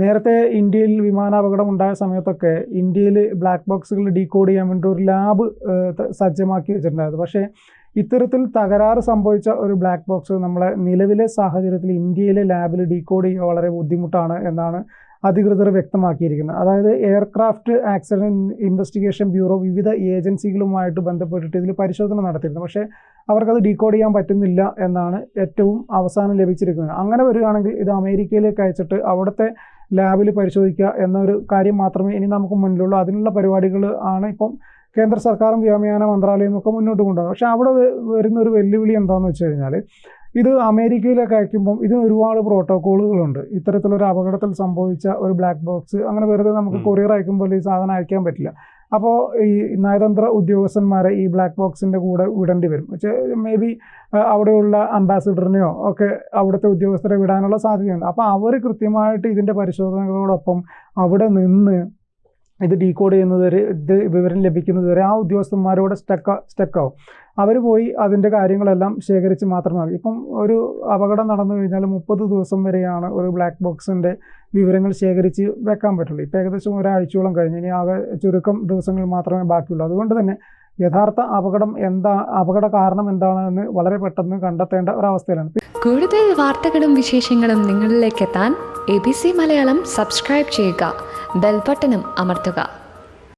നേരത്തെ ഇന്ത്യയിൽ വിമാനാപകടം ഉണ്ടായ സമയത്തൊക്കെ ഇന്ത്യയിൽ ബ്ലാക്ക് ബോക്സുകൾ ഡീകോഡ് ചെയ്യാൻ വേണ്ടി ഒരു ലാബ് സജ്ജമാക്കി വെച്ചിട്ടുണ്ടായിരുന്നു. പക്ഷേ ഇത്തരത്തിൽ തകരാറ് സംഭവിച്ച ഒരു ബ്ലാക്ക് ബോക്സ് നമ്മളെ നിലവിലെ സാഹചര്യത്തിൽ ഇന്ത്യയിലെ ലാബിൽ ഡീകോഡ് ചെയ്യുക വളരെ ബുദ്ധിമുട്ടാണ് എന്നാണ് അധികൃതർ വ്യക്തമാക്കിയിരിക്കുന്നത്. അതായത് എയർക്രാഫ്റ്റ് ആക്സിഡന്റ് ഇൻവെസ്റ്റിഗേഷൻ ബ്യൂറോ വിവിധ ഏജൻസികളുമായിട്ട് ബന്ധപ്പെട്ടിട്ട് ഇതിൽ പരിശോധന നടത്തിയിരുന്നു. പക്ഷേ അവർക്കത് ഡീകോഡ് ചെയ്യാൻ പറ്റുന്നില്ല എന്നാണ് ഏറ്റവും അവസാനം ലഭിച്ചിരിക്കുന്നത്. അങ്ങനെ വരികയാണെങ്കിൽ ഇത് അമേരിക്കയിലേക്ക് അയച്ചിട്ട് അവിടുത്തെ ലാബിൽ പരിശോധിക്കുക എന്നൊരു കാര്യം മാത്രമേ ഇനി നമുക്ക് മുന്നിലുള്ളൂ. അതിനുള്ള പരിപാടികൾ ആണ് ഇപ്പം കേന്ദ്ര സർക്കാരും വ്യോമയാന മന്ത്രാലയവും ഒക്കെ മുന്നോട്ട് കൊണ്ടുപോകും പക്ഷേ അവിടെ വരുന്ന ഒരു വെല്ലുവിളി എന്താണെന്ന് വെച്ച് കഴിഞ്ഞാൽ ഇത് അമേരിക്കയിലൊക്കെ അയക്കുമ്പം ഇതിന് ഒരുപാട് പ്രോട്ടോക്കോളുകളുണ്ട്. ഇത്തരത്തിലൊരു അപകടത്തിൽ സംഭവിച്ച ഒരു ബ്ലാക്ക് ബോക്സ് അങ്ങനെ വെറുതെ നമുക്ക് കൊറിയർ അയക്കുമ്പോൾ ഈ സാധനം അയക്കാൻ പറ്റില്ല. അപ്പോൾ ഈ നയതന്ത്ര ഉദ്യോഗസ്ഥന്മാരെ ഈ ബ്ലാക്ക് ബോക്സിന്റെ കൂടെ വിടേണ്ടി വരും. പക്ഷേ മേ ബി അവിടെയുള്ള അംബാസിഡറിനെയോ ഒക്കെ അവിടുത്തെ ഉദ്യോഗസ്ഥരെ വിടാനുള്ള സാധ്യതയുണ്ട്. അപ്പോൾ അവർ കൃത്യമായിട്ട് ഇതിന്റെ പരിശോധനകളോടൊപ്പം അവിടെ നിന്ന് ഇത് ഡീകോഡ് ചെയ്യുന്നത് വരെ ഇത് വിവരം ലഭിക്കുന്നത് വരെ ആ ഉദ്യോഗസ്ഥന്മാരോട് സ്റ്റക്ക സ്റ്റക്കാവും അവർ പോയി അതിന്റെ കാര്യങ്ങളെല്ലാം ശേഖരിച്ച് മാത്രം മതി ഇപ്പം ഒരു അപകടം നടന്നു കഴിഞ്ഞാൽ മുപ്പത് ദിവസം വരെയാണ് ഒരു ബ്ലാക്ക് ബോക്സിന്റെ വിവരങ്ങൾ ശേഖരിച്ച് വെക്കാൻ പറ്റുള്ളൂ. ഇപ്പം ഏകദേശം ഒരാഴ്ചയോളം കഴിഞ്ഞ് ഇനി ആകെ ചുരുക്കം ദിവസങ്ങൾ മാത്രമേ ബാക്കിയുള്ളൂ. അതുകൊണ്ട് തന്നെ യഥാർത്ഥ അപകടം എന്താ അപകട കാരണം എന്താണെന്ന് വളരെ പെട്ടെന്ന് കണ്ടെത്തേണ്ട ഒരവസ്ഥയിലാണ്. കൂടുതൽ വാർത്തകളും വിശേഷങ്ങളും നിങ്ങളിലേക്ക് എത്താൻ A B C Malayalam subscribe ചെയ്യുക. ബെൽബട്ടനും അമർത്തുക.